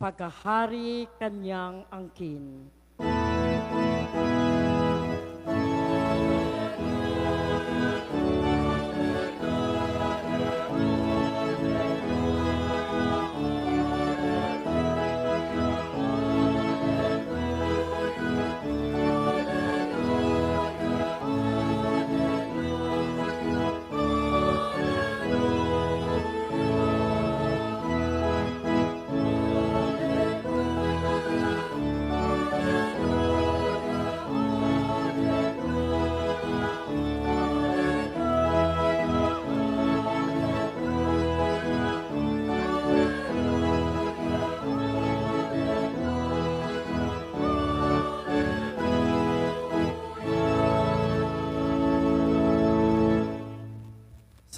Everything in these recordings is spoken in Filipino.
paghahari kanyang angkin.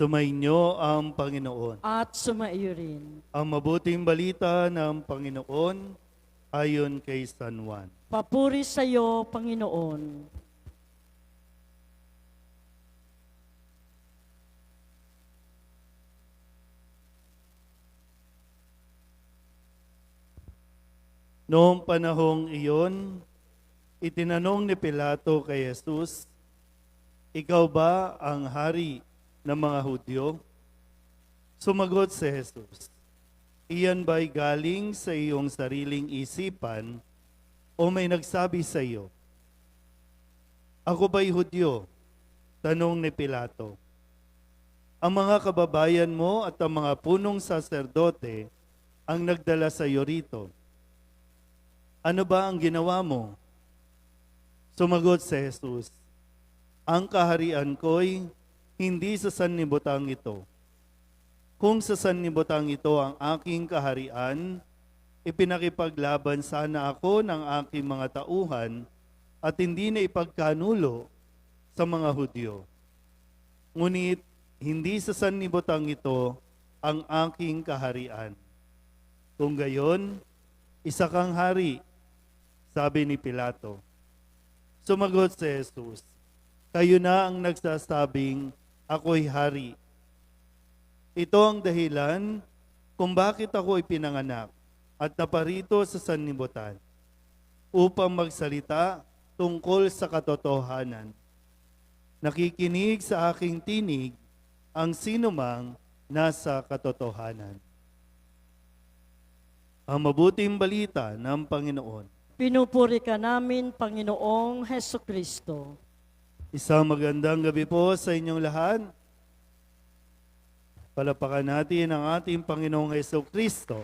Sumainyo ang Panginoon. At sumaiyo rin. Ang mabuting balita ng Panginoon ayon kay San Juan. Papuri sa iyo, Panginoon. Noong panahong iyon, itinanong ni Pilato kay Jesus, Ikaw ba ang hari ng mga Hudyo? Sumagot si Jesus, Iyan ba'y galing sa iyong sariling isipan o may nagsabi sa iyo? Ako ba'y Hudyo? Tanong ni Pilato. Ang mga kababayan mo at ang mga punong saserdote ang nagdala sa iyo rito. Ano ba ang ginawa mo? Sumagot si Jesus, Ang kaharian ko'y hindi sa sanibutang ito. Kung sa sanibutang ito ang aking kaharian, ipinakipaglaban sana ako ng aking mga tauhan at hindi na ipagkanulo sa mga Hudyo. Ngunit hindi sa sanibutang ito ang aking kaharian. Kung gayon, isa kang hari, sabi ni Pilato. Sumagot si Jesus, Kayo na ang nagsasabing, ako'y hari. Ito ang dahilan kung bakit ako ipinanganak at naparito sa sanlibutan upang magsalita tungkol sa katotohanan. Nakikinig sa aking tinig ang sinumang nasa katotohanan. Ang mabuting balita ng Panginoon. Pinupuri ka namin, Panginoong Heso Kristo. Isang magandang gabi po sa inyong lahat. Palapakan natin ang ating Panginoong Heso Kristo.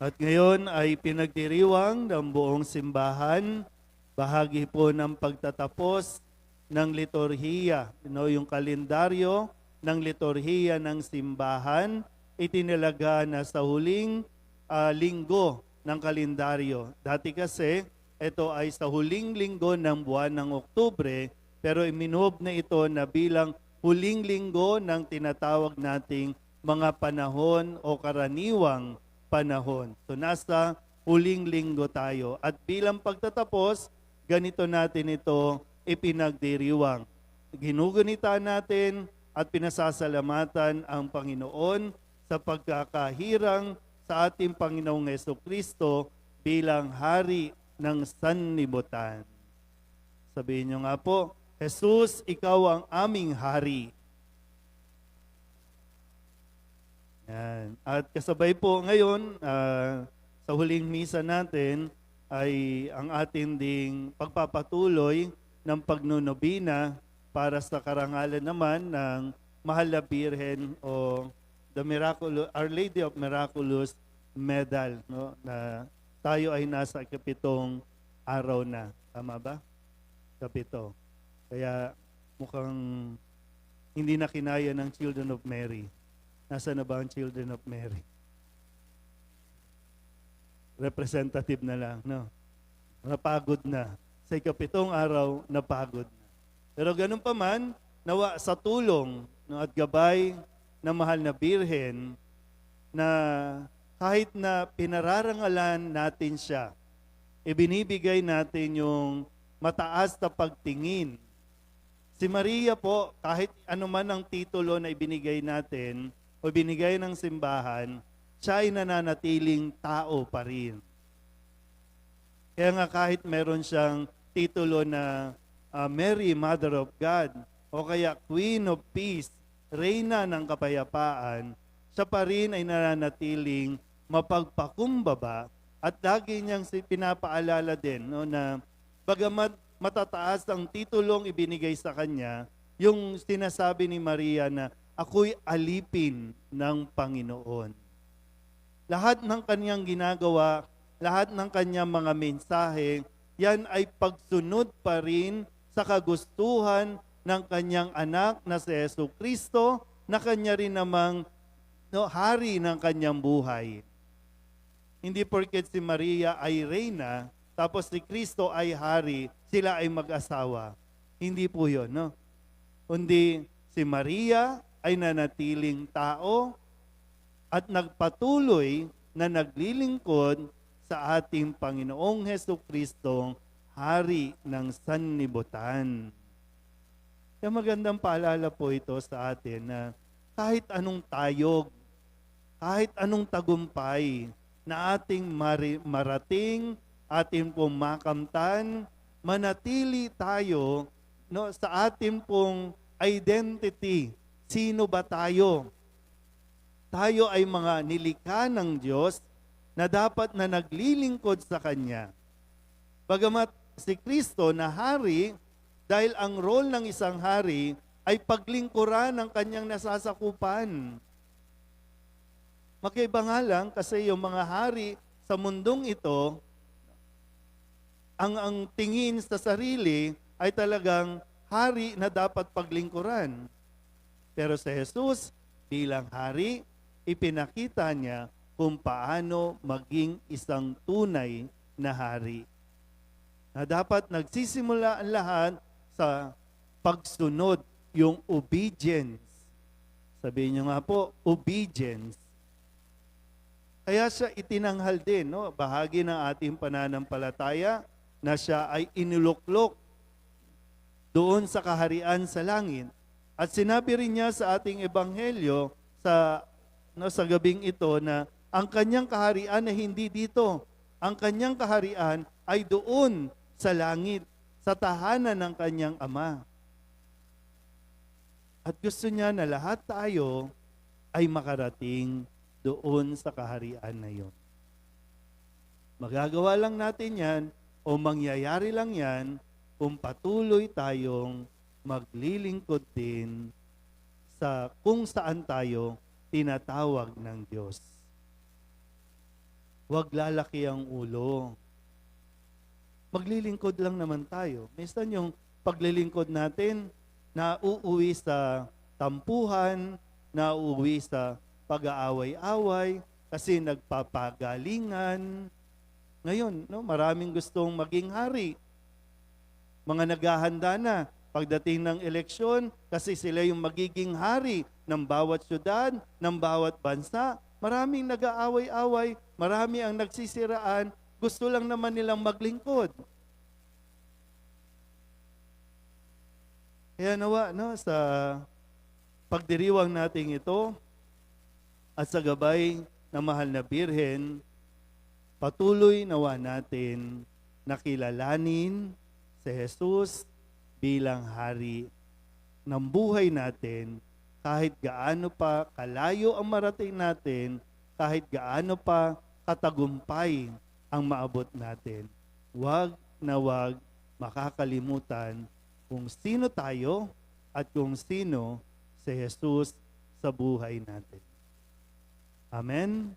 At ngayon ay pinagdiriwang ng buong simbahan, bahagi po ng pagtatapos ng liturhiya, you know, yung kalendaryo ng liturhiya ng simbahan, itinalaga na sa huling ah, linggo ng kalendaryo. Dati kasi, ito ay sa huling linggo ng buwan ng Oktubre, pero iminuob na ito na bilang huling linggo ng tinatawag nating mga panahon o karaniwang panahon. So nasa huling linggo tayo. At bilang pagtatapos, ganito natin ito ipinagdiriwang. Ginugunita natin at pinasasalamatan ang Panginoon sa pagkakahirang sa ating Panginoong Yeso Kristo bilang hari ng sanlibutan. Sabihin nyo nga po, Jesus, ikaw ang aming hari. Yan. At kasabay po ngayon, ah, sa huling misa natin, ay ang atin ding pagpapatuloy ng pagnunobina para sa karangalan naman ng Mahal na Birhen o the Miraculous, Our Lady of Miraculous Medal, no? na tayo ay nasa kapitong araw na. Tama ba? Kapito. Kaya mukhang hindi na kinaya ng Children of Mary. Nasaan na ba ang Children of Mary? Representative na lang, no? Napagod na. Sa ikapitong araw, napagod na. Pero ganun pa man, nawa sa tulong no, at gabay ng mahal na birhen na kahit na pinararangalan natin siya, ibinibigay natin yung mataas na pagtingin. Si Maria po, kahit ano man ang titulo na ibinigay natin o binigay ng simbahan, siya ay nananatiling tao pa rin. Kaya nga kahit meron siyang titulo na ah, Mary, Mother of God, o kaya Queen of Peace, Reyna ng Kapayapaan, siya pa rin ay nananatiling mapagpakumbaba at lagi niyang pinapaalala din no, na bagamat matataas ang titulong ibinigay sa kanya, yung sinasabi ni Maria na ako'y alipin ng Panginoon. Lahat ng kanyang ginagawa, lahat ng kanyang mga mensahe, yan ay pagsunod pa rin sa kagustuhan ng kanyang anak na si Yesu Kristo na kanya rin namang no, hari ng kanyang buhay. Hindi porket si Maria ay reyna, tapos si Kristo ay hari, sila ay mag-asawa. Hindi po yun, no? Kundi si Maria ay nanatiling tao at nagpatuloy na naglilingkod sa ating Panginoong Heso Kristong Hari ng Sanlibutan. Kaya magandang paalala po ito sa atin na kahit anong tayog, kahit anong tagumpay na ating marating, ating pong makamtan, manatili tayo no, sa ating pong identity. Sino ba tayo? Tayo ay mga nilikha ng Diyos na dapat na naglilingkod sa Kanya. Bagamat si Kristo na hari, dahil ang role ng isang hari ay paglingkuran ng kanyang nasasakupan. Magkaiba nga lang kasi yung mga hari sa mundong ito, ang, ang tingin sa sarili ay talagang hari na dapat paglingkuran. Pero si Jesus, bilang hari, ipinakita niya kung paano maging isang tunay na hari. Na dapat nagsisimula ang lahat sa pagsunod, yung obedience. Sabihin niyo nga po, obedience. Kaya siya itinanghal din, no? bahagi ng ating pananampalataya na siya ay iniluklok doon sa kaharian sa langit. At sinabi rin niya sa ating ebanghelyo sa no, sa gabing ito na ang kanyang kaharian ay hindi dito. Ang kanyang kaharian ay doon sa langit, sa tahanan ng kanyang ama. At gusto niya na lahat tayo ay makarating doon sa kaharian na yon. Magagawa lang natin yan o mangyayari lang yan kung patuloy tayong maglilingkod din sa kung saan tayo tinatawag ng Diyos. Huwag lalaki ang ulo. Maglilingkod lang naman tayo. Minsan yung paglilingkod natin, na uuwi sa tampuhan, na uuwi sa pag-aaway-away, kasi nagpapagalingan. Ngayon, no, maraming gustong maging hari. Mga naghahanda na pagdating ng eleksyon kasi sila yung magiging hari ng bawat syudad, ng bawat bansa. Maraming nag-aaway-away, marami ang nagsisiraan, gusto lang naman nilang maglingkod. Kaya nawa no, sa pagdiriwang nating ito at sa gabay ng mahal na birhen, patuloy nawa natin nakilalanin si Jesus bilang hari ng buhay natin kahit gaano pa kalayo ang marating natin, kahit gaano pa katagumpay ang maabot natin. Huwag na huwag makakalimutan kung sino tayo at kung sino si Jesus sa buhay natin. Amen?